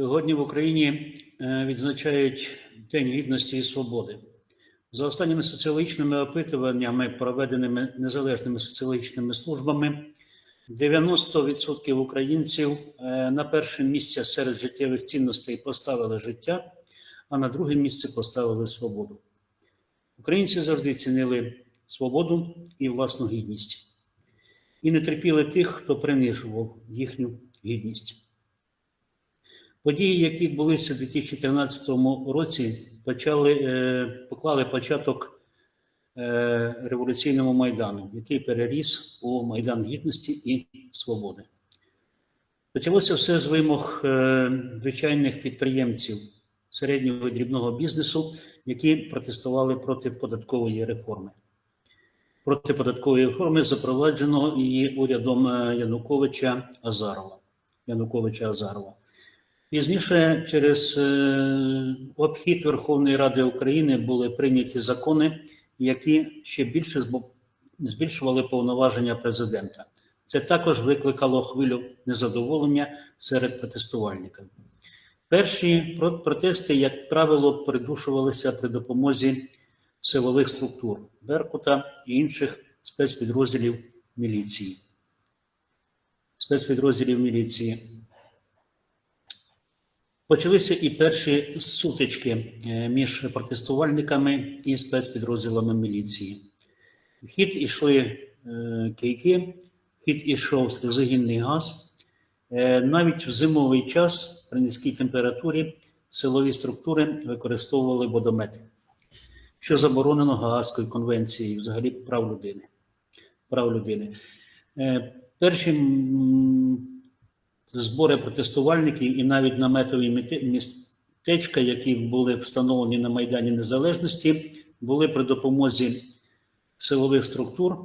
Сьогодні в Україні е, відзначають День гідності і свободи. За останніми соціологічними опитуваннями, проведеними незалежними соціологічними службами, 90% українців е, на перше місце серед життєвих цінностей поставили життя, а на друге місце поставили свободу. Українці завжди цінили свободу і власну гідність і не терпіли тих, хто принижував їхню гідність. Події, які відбулися у 2014 році, почали, е, поклали початок е, революційному майдану, який переріс у Майдан Гідності і Свободи. Почалося все з вимог е, звичайних підприємців середнього і дрібного бізнесу, які протестували проти податкової реформи. Проти податкової реформи, запровадженого її урядом Януковича Азарова. Януковича Азарова. Пізніше, через е, обхід Верховної Ради України, були прийняті закони, які ще більше збільшували повноваження президента. Це також викликало хвилю незадоволення серед протестувальників. Перші протести, як правило, придушувалися при допомозі силових структур Беркута і інших спецпідрозділів міліції. Спецпідрозділів міліції. Почалися і перші сутички е, між протестувальниками і спецпідрозділами міліції. В хід ішли е, кийки, в хід ішов сльозогінний газ. Е, Навіть в зимовий час при низькій температурі силові структури використовували водомети, що заборонено Гаазькою конвенцією взагалі прав людини. Прав людини. Перші збори протестувальників і навіть наметові містечка, які були встановлені на Майдані Незалежності, були при допомозі силових структур,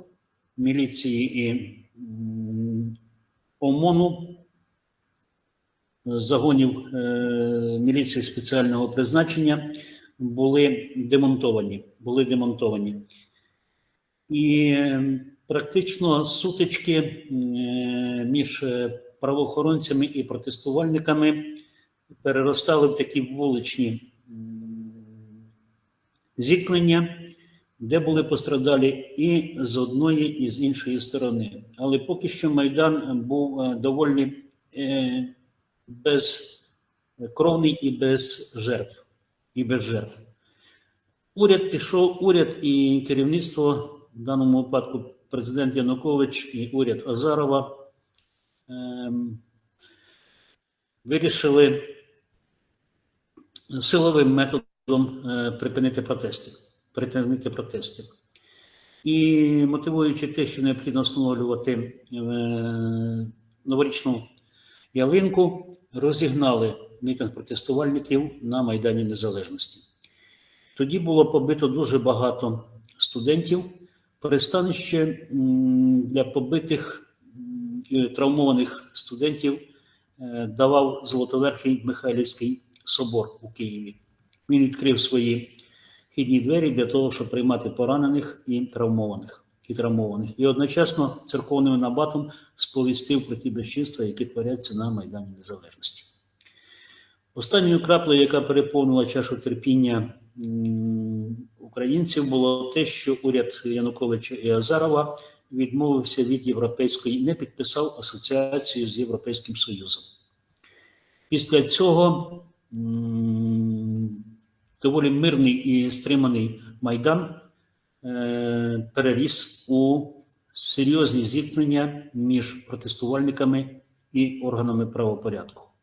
міліції і ОМОНу, загонів е, міліції спеціального призначення були демонтовані. Були демонтовані. І е, практично сутички е, між е, правоохоронцями і протестувальниками переростали в такі вуличні зіткнення, де були пострадалі і з одної, і з іншої сторони. Але поки що Майдан був е, доволі е, безкровний і без жертв. І без жертв. Уряд пішов, уряд і керівництво, в даному випадку президент Янукович і уряд Азарова, вирішили силовим методом е, припинити протести. Припинити протести. І мотивуючи те, що необхідно встановлювати е, новорічну ялинку, розігнали мітинг протестувальників на Майдані Незалежності. Тоді було побито дуже багато студентів. Пристанище м, для побитих травмованих студентів е, давав Золотоверхий Михайлівський собор у Києві. Він відкрив свої вхідні двері для того, щоб приймати поранених і травмованих. І травмованих. І одночасно церковним набатом сповістив про ті безчинства, які творяться на Майдані Незалежності. Останньою краплею, яка переповнила чашу терпіння українців, було те, що уряд Януковича і Азарова відмовився від європейської, не підписав асоціацію з Європейським Союзом. Після цього доволі мирний і стриманий майдан е, переріс у серйозні зіткнення між протестувальниками і органами правопорядку.